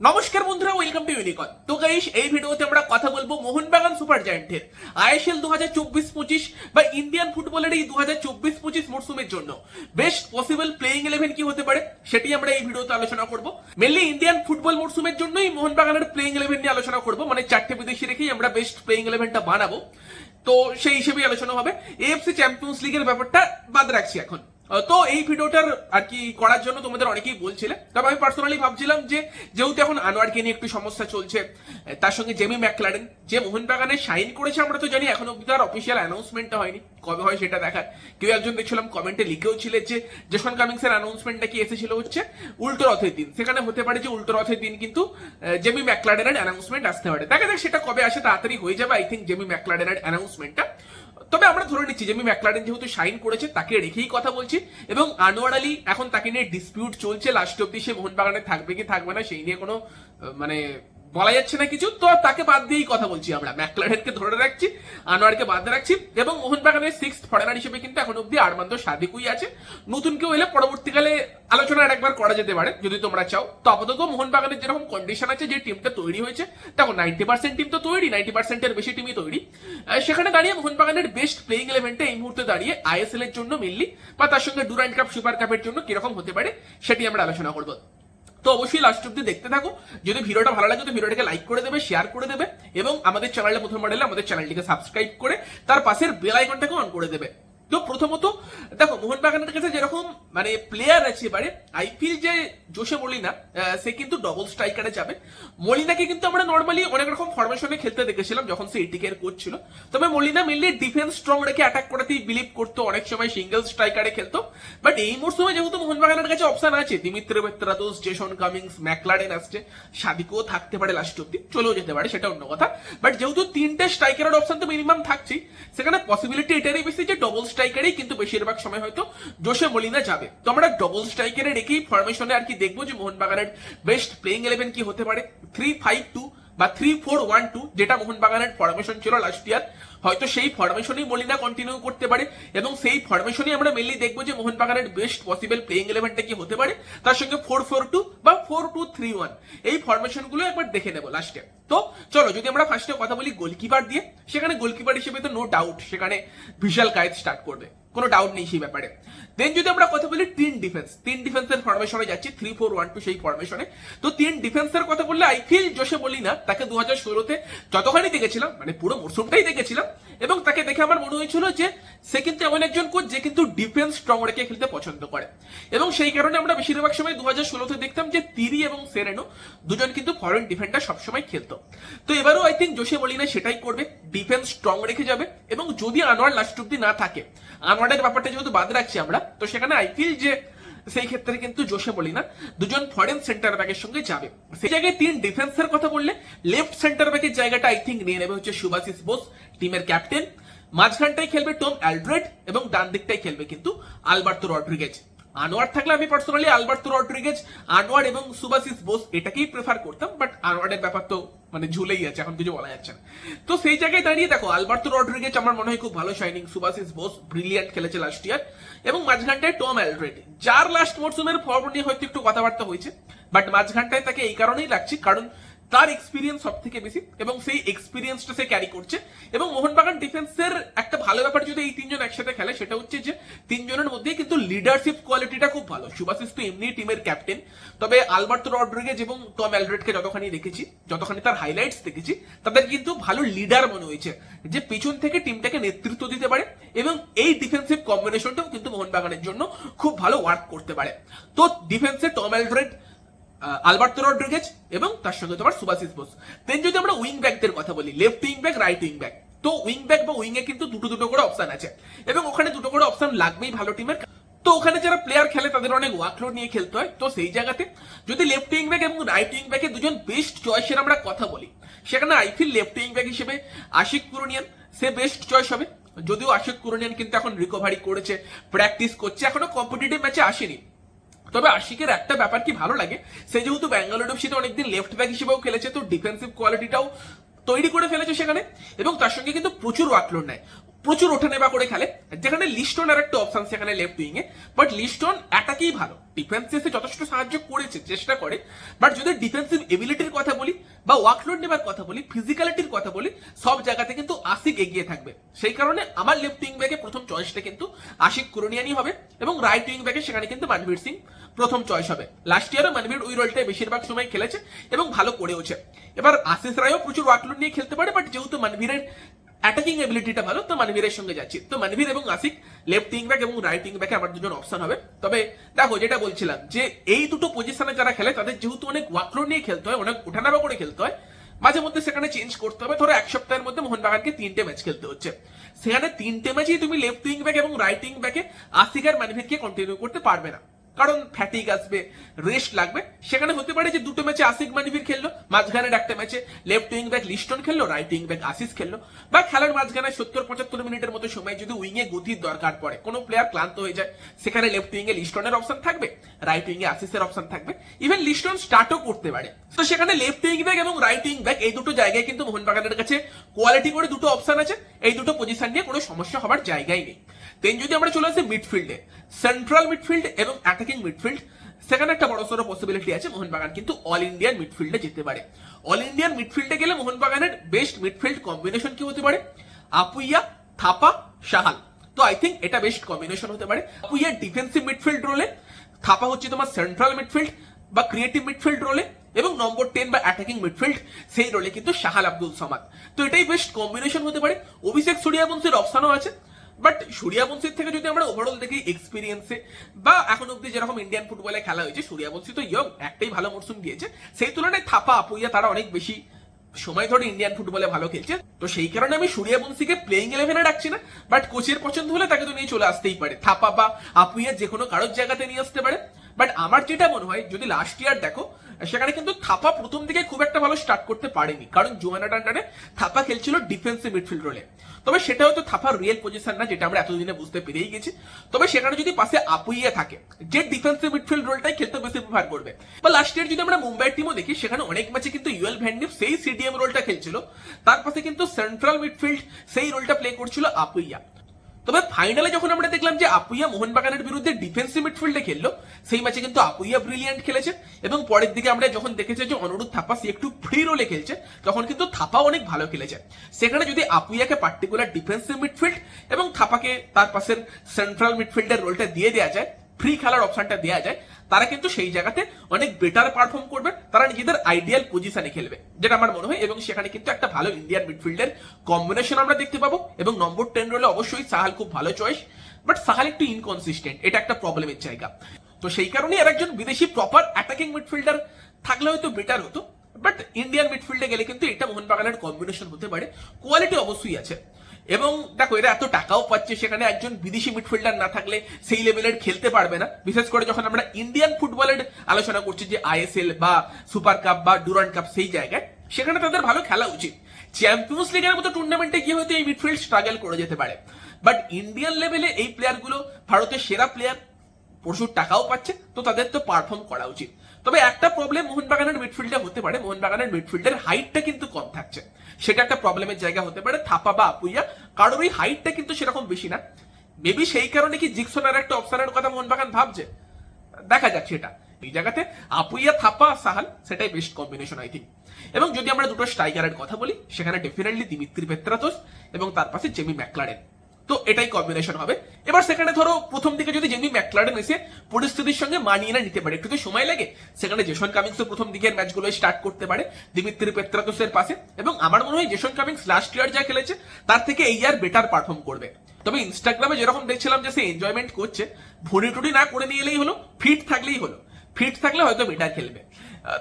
নমস্কার বন্ধুরা welcome to ইউনিকন তো গাইস এই ভিডিওতে আমরা কথা বলব মোহনবাগান সুপার জায়ান্টের, আইএসএল দু হাজার চব্বিশ পঁচিশ বা ইন্ডিয়ান ফুটবলের এই দু হাজার চব্বিশ পঁচিশ মরসুমের জন্য। বেস্ট পসিবল প্লেইং ইলেভেন কি হতে পারে, সেটি আমরা এই ভিডিওতে আলোচনা করব। মেনলি ইন্ডিয়ান ফুটবল মরসুমের জন্যই মোহনবাগানের প্লেইং ইলেভেন নিয়ে আলোচনা করব মানে চারটে বিদেশি রেখেই আমরা বেস্ট প্লেইং ইলেভেনটা বানাবো। তো সেই হিসেবেই আলোচনা হবে। এএফসি চ্যাম্পিয়ন্স লিগের ব্যাপারটা বাদ রাখছি এখন। তো এই ভিডিওটার আর কি করার জন্য তোমাদের অনেকেই বলছিলে। তবে আমি পার্সোনালি ভাবছিলাম যে, যেহেতু এখন আনোয়ারকে নিয়ে একটু সমস্যা চলছে তার সঙ্গে জেমি ম্যাকলারেন, যে মোহনবাগানে সাইন করেছে আমরা তো জানি, এখন অব্দি তার অফিসিয়াল অ্যানাউন্সমেন্টটা হয়নি। কবে হয় সেটা দেখার। কেউ একজন দেখছিলাম কমেন্টে লিখেও ছিলেন যে, জেসন কামিংস এর অ্যানাউন্সমেন্টটা কি এসেছিল হচ্ছে? উল্টো রথের দিন। সেখানে হতে পারে যে উল্টো রথের দিন কিন্তু জেমি ম্যাকলারেনের অ্যানাউন্সমেন্ট আসতে পারে। দেখা যাক সেটা কবে আসে, তাড়াতাড়ি হয়ে যাবে আই থিঙ্ক জেমি ম্যাকলারেনের অ্যানাউন্সমেন্টটা তবে আমরা ধরে নিচ্ছি যে আমি ম্যাকলারেন যেহেতু সাইন করেছে, তাকে রেখেই কথা বলছি এবং আনোয়ার আলী এখন তাকে নিয়ে ডিসপিউট চলছে। লাস্ট অব্দি সে মোহনবাগানে থাকবে কি থাকবে না সেই নিয়ে কোনো মানে বলা যাচ্ছে না কিছু। তো তাকে বাদ দিয়েই কথা বলছি আমরা। ম্যাকলারেনকে ধরে রাখছি। আনোয়ারকে বাদ রাখছি। এবং মোহনবাগানের সিক্স ফরেনার হিসেবে কিন্তু এখন অব্দি আরমান্দ সাদিকুই আছে। নতুন কেউ এলে পরবর্তীকালে আলোচনা একবার করা যেতে পারে, যদি তোমরা চাও। তো আপাতত মোহনবাগানের যেরকম কন্ডিশন আছে, যে টিমটা তৈরি হয়েছে, দেখো নাইনটি পার্সেন্ট টিম তো তৈরি নাইনটি পার্সেন্টের বেশি টিমই তৈরি। সেখানে দাঁড়িয়ে মোহনবাগানের বেস্ট প্লেইং ইলেভেনটা এই মুহূর্তে দাঁড়িয়ে আইএসএল এর জন্য মেনলি বা তার সঙ্গে ডুরান্ড কাপ সুপার কাপের জন্য কীরকম হতে পারে, সেটি আমরা আলোচনা করব। তো অবশ্যই লাস্ট অব্দি দেখতে থাকো। যদি ভিডিওটা ভালো লাগে তো ভিডিওটাকে লাইক করে দেবে শেয়ার করে দেবে এবং আমাদের চ্যানেলটা প্রথম মডেলে আমাদের চ্যানেলটিকে সাবস্ক্রাইব করে তার পাশের বেল আইকনটাকে অন করে দেবে। তো প্রথমত, দেখো মোহনবাগানের কাছে যেরকম মানে প্লেয়ার আছে এবারে আই ফিল যে জোসে মলিনা সে কিন্তু ডবল স্ট্রাইকারে যাবে। মলিনাকে কিন্তু আমরা নর্মালি অনেক রকম ফরমেশনে খেলতে দেখেছিলাম, যখন সে এটিকে কোচ ছিল। তবে মলিনা মেনলি ডিফেন্স স্ট্রং রেখে অ্যাটাক করাতেই বিলিভ করতো, অনেক সময় সিঙ্গেল স্ট্রাইকারে খেলতো। বাট এই মরসুমে যেহেতু মোহনবাগানের কাছে অপশন আছে, Dimitri Petratos Jason Cummings, McLaren আসছে, সাদিকও থাকতে পারে লাস্ট অব্দি চলেও যেতে পারে, সেটা অন্য কথা। বাট যেহেতু তিনটে স্ট্রাইকারের অপশন তো মিনিমাম থাকছেই, সেখানে পসিবিলিটি এটারই বেশি যে ডবল স্ট্রাইকারেই কিন্তু বেশিরভাগ সময় হয়তো জোসে মলিনা যাবে। তো আমরা ডবল স্ট্রাইকারে রেখেই ফরমেশনে আর কি দেখব যে মোহনবাগানের বেস্ট প্লেইং ইলেভেন কি হতে পারে? থ্রি ফাইভ টু বা থ্রি ফোর ওয়ান টু যেটা মোহনবাগানের ফরমেশন ছিল লাস্ট ইয়ার হয়তো সেই ফরমেশনেই মলিনা কন্টিনিউ করতে পারে এবং সেই ফরমেশনেই আমরা মেনলি দেখব যে মোহনবাগানের বেস্ট পসিবল প্লেইং ইলেভেনটা কি হতে পারে, তার সঙ্গে ফোর ফোর টু বা ফোর টু থ্রি ওয়ান এই ফরমেশনগুলো একবার দেখে নেব লাস্টে তো চলো, যদি আমরা ফার্স্টে কথা বলি গোলকিপার দিয়ে, সেখানে গোলকিপার হিসেবে তো নো ডাউট সেখানে বিশাল কায়েত স্টার্ট করবে। কোনো ডাউট নেই সেই ব্যাপারে। দেন যদি আমরা কথা বলি তিন ডিফেন্স তিন ডিফেন্সের ফরমেশনে যাচ্ছি থ্রি ফোর ওয়ান টু সেই ফরমেশনে তো তিন ডিফেন্সের কথা বললে আই ফিল জোশে বলি না, তাকে দু হাজার ষোলোতে যতখানি দেখেছিলাম মানে পুরো মরশুমটাই দেখেছিলাম, এবং তাকে দেখে আমার মনে হয়েছিল যে সে কিন্তু এমন একজন কোচ যে কিন্তু ডিফেন্স স্ট্রং রেখে খেলতে পছন্দ করে। এবং সেই কারণে আমরা বেশিরভাগ সময় দু হাজার ষোলোতে দেখতাম যে তিরি এবং সেরেনো দুজন কিন্তু ফরেন ডিফেন্ডার সবসময় খেলতো। তো এবারও আই থিঙ্ক জোসে বলি না সেটাই করবে ডিফেন্স স্ট্রং রেখে যাবে এবং যদি আনোয়ার লাস্ট অব্দি না থাকে, আনোয়ারের ব্যাপারটা যেহেতু বাদ রাখছি আমরা, তো সেখানে আই ফিল যে সেই ক্ষেত্রে কিন্তু জোসে বলি না দুজন ফরেন সেন্টার ব্যাকের সঙ্গে যাবে। সেই জায়গায় তিন ডিফেন্সের কথা বললে লেফট সেন্টার ব্যাকের জায়গাটা আই থিঙ্ক নিয়ে নেবে হচ্ছে সুভাশিস বোস টিমের ক্যাপ্টেন মাঝখানটাই খেলবে টম অ্যালড্রেড এবং ডান দিকটাই খেলবে কিন্তু আলবার্তো রড্রিগেজ। আনোয়ার থাকলে আমি পার্সোনালি আলবার্তো রড্রিগেজ, আনোয়ার এবং সুভাশিস বোস এটাকেই প্রেফার করতাম বাট আনোয়ারের ব্যাপার তো মানে ঝুলেই আছে, এখন কিছু বলা যাচ্ছে না। তো সেই জায়গায় দাঁড়িয়ে দেখো, আলবার্তো রড্রিগেজ আমার মনে হয় খুব ভালো শাইনিং সুভাশিস বোস ব্রিলিয়ান্ট খেলেছে লাস্ট ইয়ার এবং মাঝখানটায় টম অ্যালড্রেড, যার লাস্ট মরসুমের ফর্ম নিয়ে হয়তো একটু কথাবার্তা হয়েছে বাট মাঝখানটায় তাকে এই কারণেই লাগছে, কারণ তার এক্সপিরিয়েন্স সব থেকে বেশি এবং সেই এক্সপিরিয়েন্সটা সে ক্যারি করছে। এবং মোহনবাগান ডিফেন্সের একটা ভালো ব্যাপার যদি এই তিনজন একসাথে খেলে, সেটা হচ্ছে যে তিনজনের মধ্যে কিন্তু লিডারশিপ কোয়ালিটিটা খুব ভালো। সুভাশিস তো এমনি টিমের ক্যাপ্টেন তবে আলবার্তো রড্রিগেজ এবং টম অ্যালড্রেডকে যতখানি দেখেছি, যতখানি তার হাইলাইটস দেখেছি, তাদের কিন্তু ভালো লিডার মনে হয়েছে যে পিছন থেকে টিমটাকে নেতৃত্ব দিতে পারে এবং এই ডিফেন্সিভ কম্বিনেশনটাও কিন্তু মোহনবাগানের জন্য খুব ভালো ওয়ার্ক করতে পারে। তো ডিফেন্সে টম অ্যালড্রেড আলবার্তো রড্রিগেজ এবং তার সঙ্গে তোমার সুভাশিস বোস। দেন যদি আমরা উইং ব্যাকদের কথা বলি left wing back right wing back তো উইং ব্যাক বা উইং এ কিন্তু দুটো দুটো করে অপশন আছে। এবং ওখানে দুটো করে অপশন লাগবেই ভালো টিমের তো ওখানে যারা প্লেয়ার খেলে, তাদের অনেক ওয়ার্কলোড নিয়ে খেলতে হয়। তো সেই জায়গাতে যদি লেফট উইং ব্যাক এবং রাইট উইং ব্যাকে দুজন বেস্ট চয়েসের আমরা কথা বলি, সেখানে I feel left wing back হিসেবে আশিক কুরুনিয়ান, সে বেস্ট চয়েস হবে। যদিও আশিক কুরুনিয়ান কিন্তু এখন রিকভারি করেছে প্র্যাকটিস করছে, এখনও কম্পিটিটিভ ম্যাচে আসেনি। তবে আশিকের একটা ব্যাপার কি ভালো লাগে, সে যেহেতু ব্যাঙ্গালোর এফসিতে অনেকদিন লেফট ব্যাক হিসেবেও খেলেছে, তো ডিফেন্সিভ কোয়ালিটিটাও তৈরি করে ফেলেছে সেখানে, এবং তার সঙ্গে কিন্তু প্রচুর ওয়ার্কলোড নেয়। প্রচুর ওঠানেবা করে খেলে। যেখানে লিস্টন আর একটা অপশন সেখানে লেফট উইং এ। বাট লিস্টন অ্যাটাকেই ভালো। ডিফেন্সে যথেষ্ট সাহায্য করেছে, চেষ্টা করে। বাট যদি ডিফেন্সিভ এবিলিটির কথা বলি বা ওয়ার্কলোড নেবার কথা বলি ফিজিক্যালিটির কথা বলি, সব জায়গাতে কিন্তু আশিক এগিয়ে থাকবে। সেই কারণে আমার লেফট উইং ব্যাকে প্রথম চয়েসটা কিন্তু আশিক কুরনিয়ানি হবে এবং রাইট উইং ব্যাকে সেখানে কিন্তু মানবীর সিং প্রথম চয়েস হবে। লাস্ট ইয়ারও মানবীর ওই রোলটাই বেশিরভাগ সময় খেলেছে এবং ভালো করেওছে। এবার আশিস রায়ও প্রচুর ওয়ার্কলোড নিয়ে খেলতে পারে বাট যেহেতু মানবীরের অ্যাটাকিং এবিলিটিটা ভালো, তো মানভীরের সঙ্গে যাচ্ছি। তো মানভীর এবং আসিক লেফট উইং ব্যাক এবং রাইট উইং ব্যাকে আমার দুজন অপশন হবে। তবে দেখো, যেটা বলছিলাম, যে এই দুটো পজিশনে যারা খেলে, তাদের যেহেতু অনেক ওয়ার্কলোড নিয়ে খেলতে হয়, অনেক ওঠানামা করে খেলতে হয়, মাঝে মধ্যে সেখানে চেঞ্জ করতে হবে। ধরো, এক সপ্তাহের মধ্যে মোহনবাগানকে তিনটে ম্যাচ খেলতে হচ্ছে। সেখানে তিনটে ম্যাচেই তুমি লেফট উইং ব্যাক এবং রাইট উইং ব্যাকে আসিক আর মানভীরকে কন্টিনিউ করতে পারবে না। কারণ ফ্যাটিক আসবে রেস্ট লাগবে। সেখানে হতে পারে যে দুটো ম্যাচে আসিক মানিভির খেললো, মাঝখানের একটা ম্যাচে লেফট উইং ব্যাক লিস্টন খেললো রাইট উইং ব্যাক আসিস খেললো। বা খেলার মাঝখানে সত্তর পঁচাত্তর মিনিটের মতো সময় যদি উইং এ গতির দরকার পড়ে, কোনো প্লেয়ার ক্লান্ত হয়ে যায়, সেখানে লেফট উইং এ লিস্টনের অপশন থাকবে রাইট উইং এ আসিসের অপশন থাকবে। ইভেন লিস্টন স্টার্টও করতে পারে। তো সেখানে লেফট উইং ব্যাক এবং রাইট উইং ব্যাক এই দুটো জায়গায় কিন্তু মোহনবাগানের কাছে কোয়ালিটি করে দুটো অপশন আছে। এই দুটো পজিশন নিয়ে কোনো সমস্যা হবার জায়গাই নেই। দেন যদি আমরা চলে আসি মিডফিল্ডে সেন্ট্রাল মিডফিল্ড এবং অ্যাটাকিং মিডফিল্ড সেখানে একটা বড় সড়ো পসিবিলিটি আছে মোহনবাগান কিন্তু অল ইন্ডিয়ান মিডফিল্ডে যেতে পারে। অল ইন্ডিয়ান মিডফিল্ডে গেলে মোহনবাগানের বেস্ট মিডফিল্ড কম্বিনেশন কি হতে পারে? আপুইয়া, থাপা সাহাল তো আই থিঙ্ক এটা বেস্ট কম্বিনেশন হতে পারে। আপুইয়া ডিফেন্সিভ মিডফিল্ড রোলে থাপা হচ্ছে তোমার সেন্ট্রাল মিডফিল্ড বা ক্রিয়েটিভ মিডফিল্ড রোলে এবং নম্বর টেন বা অ্যাটাকিং মিডফিল্ড সেই রোলে কিন্তু শাহাল আব্দুল সামাদ। তো এটাই বেস্ট কম্বিনেশন হতে পারে। অভিষেক সূর্যবংশীর অপশনও আছে। বাট সূর্যবংশীর থেকে যদি আমরা ওভারঅল দেখি এক্সপিরিয়েন্সে বা এখন অব্দি যেরকম ইন্ডিয়ান ফুটবলে খেলা হয়েছে সূর্যবংশী তো ইয়ং একটাই ভালো মরসুম দিয়েছে। সেই তুলনায় থাপা, আপুইয়া তারা অনেক বেশি সময় ধরে ইন্ডিয়ান ফুটবলে ভালো খেলছে। তো সেই কারণে আমি সূর্যবংশীকে প্লেইং ইলেভেনে ডাকছি না বাট কোচের পছন্দ হলে তাকে তো নিয়ে চলে আসতেই পারে। থাপা বা আপুইয়া যে কোনো কারোর জায়গাতে নিয়ে আসতে পারে। বাট আমার যেটা মনে হয়, যদি লাস্ট ইয়ার দেখো, সেখানে কিন্তু থাপা প্রথম দিকে খুব একটা ভালো স্টার্ট করতে পারেনি। কারণ জোয়ানা ডান্ডারে থাপা খেলছিল ডিফেন্সিভ মিডফিল্ড রোলে তবে সেটা হয়তো থাপার রিয়েল পজিশন না, যেটা আমরা এতদিনে বুঝতে পেরেই গেছি। তবে সেখানে যদি পাশে আপুইয়া থাকে, যে ডিফেন্সিভ মিডফিল্ড রোলটাই খেলতে বেশি প্রিফার করবে। বা লাস্ট ইয়ার যদি আমরা মুম্বাই টিমও দেখি, সেখানে অনেক ম্যাচে কিন্তু ইউএল ভ্যান্ডিপ সেই সিডিএম রোলটা খেলছিল। তার পাশে কিন্তু সেন্ট্রাল মিডফিল্ড সেই রোলটা প্লে করছিল আপুইয়া। তবে ফাইনালে যখন আমরা দেখলাম যে আপুইয়া মোহনবাগানের বিরুদ্ধে ডিফেন্সিভ মিডফিল্ডে খেললো, সেই ম্যাচে কিন্তু আপুইয়া ব্রিলিয়ান্ট খেলেছে এবং পরের দিকে আমরা যখন দেখেছি যে অনুরোধ থাপা সে একটু ফ্রি রোলে খেলছে, তখন কিন্তু থাপা অনেক ভালো খেলেছে। সেখানে যদি আপুইয়াকে পার্টিকুলার ডিফেন্সিভ মিডফিল্ড এবং থাপাকে তার পাশের সেন্ট্রাল মিডফিল্ডের রোলটা দিয়ে দেওয়া যায় ফ্রি খেলার অপশনটা দেওয়া যায়, তারা কিন্তু সেই জায়গাতে অনেক বেটার পারফর্ম করবে, তারা নিজেদের আইডিয়াল পজিশনে খেলবে, যেটা আমার মনে হয়, এবং সেখানে কিন্তু একটা ভালো ইন্ডিয়ান মিডফিল্ডের কম্বিনেশন আমরা দেখতে পাবো, এবং নম্বর টেন রোলে অবশ্যই সাহাল খুব ভালো চয়েস বাট সাহাল একটু ইনকনসিস্টেন্ট এটা একটা প্রবলেমের জায়গা। তো সেই কারণেই আর একজন বিদেশি প্রপার অ্যাটাকিং মিডফিল্ডার থাকলে হয়তো বেটার হতো বাট ইন্ডিয়ান মিডফিল্ডে গেলে কিন্তু এটা মোহনবাগানের কম্বিনেশন হতে পারে কোয়ালিটি অবশ্যই আছে। এবং দেখো, এরা এত টাকাও পাচ্ছে, সেখানে একজন বিদেশি মিডফিল্ডার না থাকলে সেই লেভেলের খেলতে পারবে না। বিশেষ করে যখন আমরা ইন্ডিয়ান ফুটবলের আলোচনা করছি, যে আইএসএল বা সুপার কাপ বা ডুরান্ড কাপ সেই জায়গায়, সেখানে তাদের ভালো খেলা উচিত। চ্যাম্পিয়ন্স লিগের মতো টুর্নামেন্টে গিয়ে হয়তো এই মিডফিল্ড স্ট্রাগল করে যেতে পারে। বাট ইন্ডিয়ান লেভেলে এই প্লেয়ারগুলো ভারতের সেরা প্লেয়ার প্রচুর টাকাও পাচ্ছে, তো তাদের তো পারফর্ম করা উচিত। তবে একটা প্রবলেম মোহনবাগানের মিডফিল্ডে হতে পারে। মোহনবাগানের মিডফিল্ডের হাইটটা কিন্তু কম থাকছে। সেটা একটা প্রবলেমের জায়গা হতে পারে, থাপা বা আপুইয়া। কারোর ওই হাইটটা কিন্তু সেরকম বেশি না। মেবি সেই কারণে কি জিকসোনার একটা অপশনের কথা মোহনবাগান ভাবছে? দেখা যাচ্ছে এটা এই জায়গাতে আপুইয়া, থাপা, সাহাল, সেটাই বেস্ট কম্বিনেশন আই থিঙ্ক এবং যদি আমরা দুটো স্ট্রাইকারের কথা বলি, সেখানে ডেফিনেটলি দিমিত্রি পেত্রাতোস এবং তার পাশে জেমি ম্যাকলারেন তো এটাই কম্বিনেশন হবে। এবার সেখানে ধরো প্রথম দিকে যদি জেমি ম্যাকলারেন এসে পরিস্থিতির সঙ্গে মানিয়ে না নিতে পারে, একটু তো সময় লাগে, সেখানে জেসন কামিংস প্রথম দিকের ম্যাচগুলো স্টার্ট করতে পারে দিমিত্রি পেত্রাতোসের পাশে। এবং আমার মনে হয় জেসন কামিংস লাস্ট ইয়ার যা খেলেছে, তার থেকে এই ইয়ার বেটার পারফর্ম করবে। তবে ইনস্টাগ্রামে যেরকম দেখছিলাম যে সে এনজয়মেন্ট করছে ভুড়ি টুড়ি না করে নিয়ে এলেই হলো ফিট থাকলেই হলো। ফিট থাকলে হয়তো বেটার খেলবে।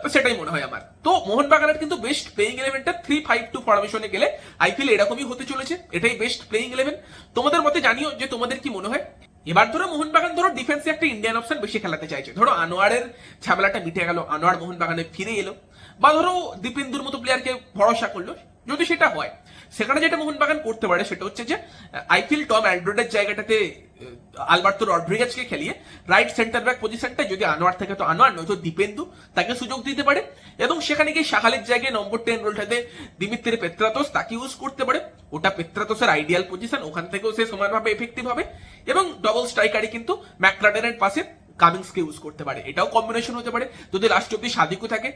তো সেটাই মনে হয় আমার। তো মোহনবাগানের কিন্তু বেস্ট প্লেইং ইলেভেনটা থ্রি ফাইভ টু ফরমেশনে গেলে আইপিএল এরকমই হতে চলেছে, এটাই বেস্ট প্লেইং ইলেভেন তোমাদের মতে জানিও যে তোমাদের কি মনে হয়? এবার ধরো মোহনবাগান ধরো ডিফেন্সে একটা ইন্ডিয়ান অপশন বেশি খেলাতে চাইছে। ধরো আনোয়ারের ঝামেলাটা মিটে গেল, আনোয়ার মোহনবাগানে ফিরে এলো। বা ধরো দীপেন্দুর মতো প্লেয়ারকে ভরসা করল। যদি সেটা হয় সেখানে যেটা মোহনবাগান করতে পারে সেটা হচ্ছে যে আইপিএল টম অ্যান্ড্রয়েডের জায়গাটাতে আলবার্তো রড্রিগেজকে খেলিয়ে রাইট সেন্টার ব্যাক পজিশনটা যদি আনোয়ার থাকে তো আনোয়ার, নয়তো দীপেন্দু, তাকে সুযোগ দিতে পারে। এবং সেখানে গিয়ে শাহালের জায়গায় নম্বর টেন রোলটাতে দিমিত্রি পেত্রাতোস তাকে ইউজ করতে পারে। ওটা পেত্রাতোসের আইডিয়াল পজিশন ওখান থেকেও সে সমানভাবে এফেক্টিভ হবে। এবং ডবল স্ট্রাইকারই কিন্তু ম্যাকলাডেনের পাশে। কামিংসকে ইউজ করতে পারে। এটাও কম্বিনেশন হতে পারে। যদি লাস্ট অব্দি সাদিকু থাকে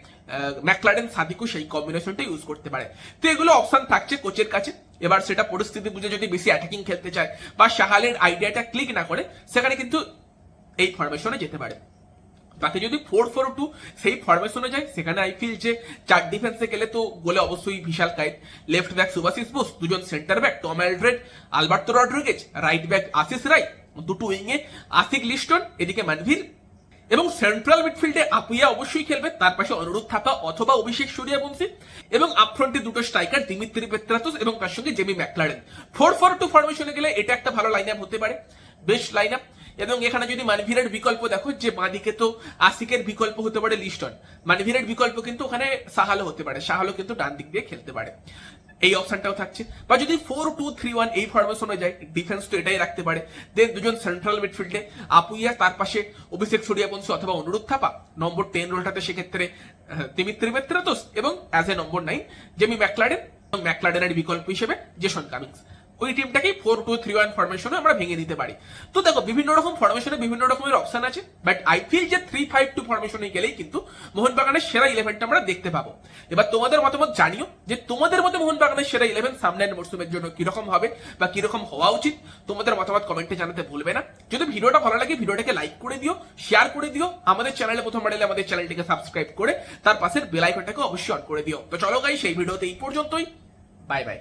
ম্যাকলাডেন সাদিকু সেই কম্বিনেশনটা ইউজ করতে পারে। তো এগুলো অপশন থাকছে কোচের কাছে। এবার সেটা পরিস্থিতি বুঝে যদি বেশি অ্যাটাকিং খেলতে চায় বা শাহালের আইডিয়াটা ক্লিক না করে, সেখানে কিন্তু এই ফরমেশনে যেতে পারে। বাকি যদি ফোর ফোর টু সেই ফরমেশনে যায়, সেখানে আই ফিল যে চার ডিফেন্সে গেলে তো গোলে অবশ্যই বিশাল কাইট। লেফট ব্যাক সুভাশিস বোস দুজন centre back Tom Aldred Alberto Rodriguez right back Ashish Rai দুটো উইংয়ে আশিক লিস্টন, এদিকে মানভীর এবং সেন্ট্রাল মিডফিল্ডে আপুইয়া অবশ্যই খেলবে। তার পাশে অনুরোধ থাকা অথবা অভিষেক সূর্যবংশী এবং আপফ্রন্টে দুটো স্ট্রাইকার দিমিত্রি পেত্রাতুস এবং তার সঙ্গে Jamie McLaren. Four four two ফরমেশনে গেলে এটা একটা ভালো লাইন আপ হতে পারে বেস্ট লাইন আপ এবং এখানে যদি মানভীরের বিকল্প দেখো, যে বাঁদিকে তো আশিকের বিকল্প হতে পারে লিস্টন। মানভীরের বিকল্প কিন্তু ওখানে সাহালো হতে পারে। সাহালো কিন্তু ডান দিক দিয়ে খেলতে পারে। এই অপশনটাও থাকছে। বা যদি ফোর টু থ্রি ওয়ান এই ফরমেশনে যায় ডিফেন্স তো এটাই রাখতে পারে। দেন দুজন সেন্ট্রাল মিডফিল্ডে আপুইয়া তার পাশে অভিষেক সূর্যাবংশী অথবা অনুরোধ থাপা নম্বর টেন রোলটাতে সেক্ষেত্রে তিমি ত্রিমেত্রাতোস এবং as a number nine Jamie McLaren ম্যাকলাডেনের বিকল্প হিসেবে জেসন কামিংস ওই টিমটাকেই ফোর টু থ্রি ওয়ান ফরমেশনে আমরা ভেঙে দিতে পারি। তো দেখো, বিভিন্ন রকম ফরমেশনে বিভিন্ন রকমের অপশন আছে বাট আই ফিল যে থ্রি ফাইভ টু ফরমেশনে গেলেই কিন্তু মোহনবাগানের সেরা ইলেভেনটা আমরা দেখতে পাবো। এবার তোমাদের মতামত জানিও, যে তোমাদের মতে মোহনবাগানের সেরা ইলেভেন সামনের মরসুমের জন্য কীরকম হবে বা কীরকম হওয়া উচিত, তোমাদের মতামত কমেন্টে জানাতে ভুলবে না। যদি ভিডিওটা ভালো লাগে, ভিডিওটাকে লাইক করে দিও শেয়ার করে দিও, আমাদের চ্যানেলে প্রথমবার এলে আমাদের চ্যানেলটিকে সাবস্ক্রাইব করে, তার পাশের বেল আইকনটাকে অবশ্যই অন করে দিও। তো চলো গাই সেই ভিডিওতে এই পর্যন্তই। Bye bye